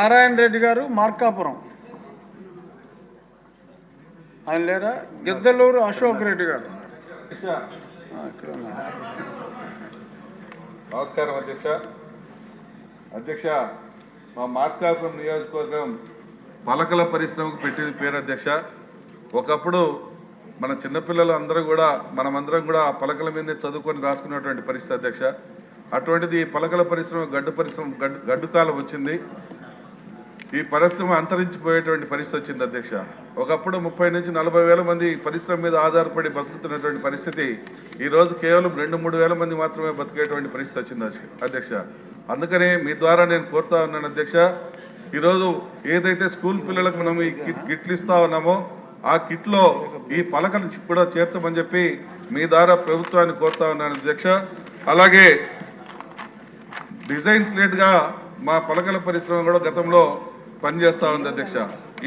నారాయణ రెడ్డి గారు మార్కాపురం. ఆయన లేరా? గిద్దలూరు అశోక్ రెడ్డి గారు. ఇక్కడ నమస్కారం అధ్యక్ష. అధ్యక్ష మా మార్కాపురం నియోజకవర్గం పలకల పరిశ్రమకు పెట్టిన పేరు అధ్యక్ష. ఒకప్పుడు మన చిన్నపిల్లలు అందరూ కూడా మనమందరం కూడా ఆ పలకల మీద చదువుకొని రాసుకున్నటువంటి పరిస్థితి అధ్యక్ష. అటువంటిది పలకల పరిశ్రమ గడ్డు పరిశ్రమ గడ్డు గడ్డు కాలం వచ్చింది. ఈ పరిశ్రమ అంతరించిపోయేటువంటి పరిస్థితి వచ్చింది అధ్యక్ష. ఒకప్పుడు ముప్పై నుంచి నలభై వేల మంది పరిశ్రమ మీద ఆధారపడి బతుకుతున్నటువంటి పరిస్థితి ఈరోజు కేవలం రెండు మూడు వేల మంది మాత్రమే బతికేటువంటి పరిస్థితి వచ్చింది అధ్యక్ష- అందుకనే మీ ద్వారా నేను కోరుతా ఉన్నాను అధ్యక్ష ఈరోజు ఏదైతే స్కూల్ పిల్లలకు మనం ఈ కిట్ కిట్లు ఇస్తా ఉన్నామో ఆ కిట్లో ఈ పలకలు కూడా చేర్చమని చెప్పి మీ ద్వారా ప్రభుత్వాన్ని కోరుతా ఉన్నాను అధ్యక్ష. అలాగే డిజైన్ స్లేట్ మా పలకల పరిశ్రమ కూడా గతంలో పనిచేస్తా ఉంది అధ్యక్ష.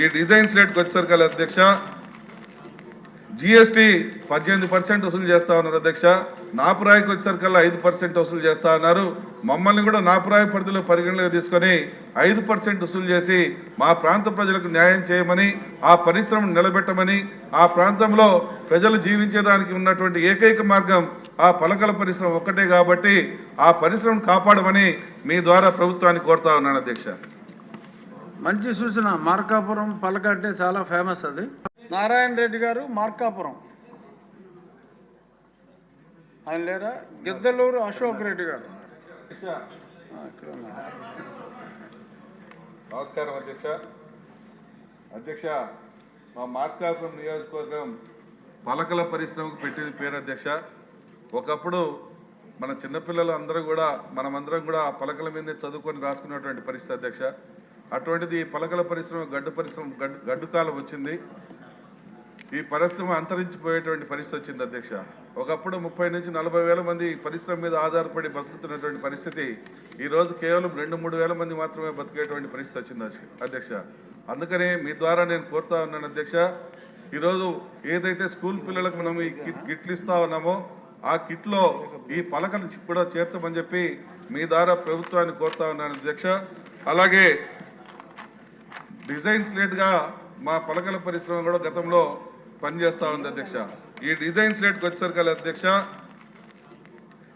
ఈ డిజైన్ స్లేట్కి వచ్చేసరికి అధ్యక్ష. జిఎస్టీ పద్దెనిమిది పర్సెంట్ వసూలు చేస్తా ఉన్నారు అధ్యక్ష. నాపురాయికి వచ్చేసరికల్లా ఐదు పర్సెంట్ వసూలు చేస్తా ఉన్నారు. మమ్మల్ని కూడా నాపురాయి పరిధిలో పరిగణలోకి తీసుకొని ఐదు పర్సెంట్ వసూలు చేసి మా ప్రాంత ప్రజలకు న్యాయం చేయమని ఆ పరిశ్రమను నిలబెట్టమని ఆ ప్రాంతంలో ప్రజలు జీవించేదానికి ఉన్నటువంటి ఏకైక మార్గం ఆ పలకల పరిశ్రమ ఒక్కటే కాబట్టి ఆ పరిశ్రమను కాపాడమని మీ ద్వారా ప్రభుత్వాన్ని కోరుతా ఉన్నాను అధ్యక్ష. మంచి సూచన. మార్కాపురం పలక అంటే చాలా ఫేమస్ అది. నారాయణ రెడ్డి గారు మార్కాపురం. ఆయన లేరా? గిద్దలూరు అశోక్ రెడ్డి గారు. ఇక్కడ నమస్కారం అధ్యక్ష. అధ్యక్ష మా మార్కాపురం నియోజకవర్గం పలకల పరిశ్రమకు పెట్టింది పేరు అధ్యక్ష. ఒకప్పుడు మన చిన్నపిల్లలు అందరూ కూడా మనమందరం కూడా ఆ పలకల మీదే చదువుకొని రాసుకున్నటువంటి పరిస్థితి అధ్యక్ష. అటువంటిది పలకల పరిశ్రమ గడ్డు పరిశ్రమ గడ్డు గడ్డు కాలం వచ్చింది. ఈ పరిశ్రమ అంతరించిపోయేటువంటి పరిస్థితి వచ్చింది అధ్యక్ష. ఒకప్పుడు ముప్పై నుంచి నలభై వేల మంది ఈ పరిశ్రమ మీద ఆధారపడి బతుకుతున్నటువంటి పరిస్థితి ఈరోజు కేవలం రెండు మూడు వేల మంది మాత్రమే బతికేటువంటి పరిస్థితి వచ్చింది అధ్యక్ష- అధ్యక్ష. అందుకనే మీ ద్వారా నేను కోరుతా ఉన్నాను అధ్యక్ష ఈరోజు ఏదైతే స్కూల్ పిల్లలకు మనం ఈ కిట్ కిట్లు ఇస్తా ఉన్నామో ఆ కిట్లో ఈ పలకలు కూడా చేర్చమని చెప్పి మీ ద్వారా ప్రభుత్వాన్ని కోరుతా ఉన్నాను అధ్యక్ష. అలాగే డిజైన్స్ లేట్గా మా పలకల పరిశ్రమ కూడా గతంలో పనిచేస్తూ ఉంది అధ్యక్ష. ఈ డిజైన్స్ స్లేట్కి వచ్చేసరికి అధ్యక్ష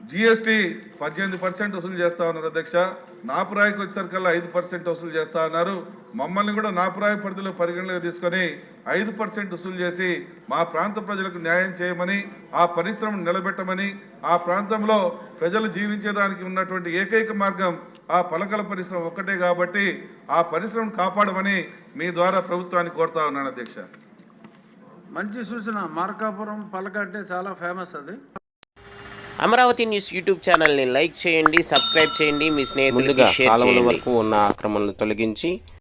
జిఎస్టీ పద్దెనిమిది పర్సెంట్ వసూలు చేస్తా ఉన్నారు అధ్యక్ష. నాపురాయికి వచ్చేసరికల్లా ఐదు పర్సెంట్ వసూలు చేస్తా ఉన్నారు మమ్మల్ని కూడా నాపురాయి పరిధిలో పరిగణలోకి తీసుకొని ఐదు పర్సెంట్ వసూలు చేసి మా ప్రాంత ప్రజలకు న్యాయం చేయమని ఆ పరిశ్రమను నిలబెట్టమని ఆ ప్రాంతంలో ప్రజలు జీవించేదానికి ఉన్నటువంటి ఏకైక మార్గం ఆ పలకల పరిశ్రమ ఒక్కటే కాబట్టి ఆ పరిశ్రమను కాపాడమని మీ ద్వారా ప్రభుత్వాన్ని కోరుతా ఉన్నాను అధ్యక్ష. మంచి సూచన. మార్కాపురం పలక అంటే చాలా ఫేమస్ అది. అమరావతి న్యూస్ యూట్యూబ్ ఛానల్ని లైక్ చేయండి సబ్స్క్రైబ్ చేయండి. మీ స్నేహితులకి ముందుగా షేర్ చేయండి. వరకు ఉన్న ఆక్రమణలు తొలగించి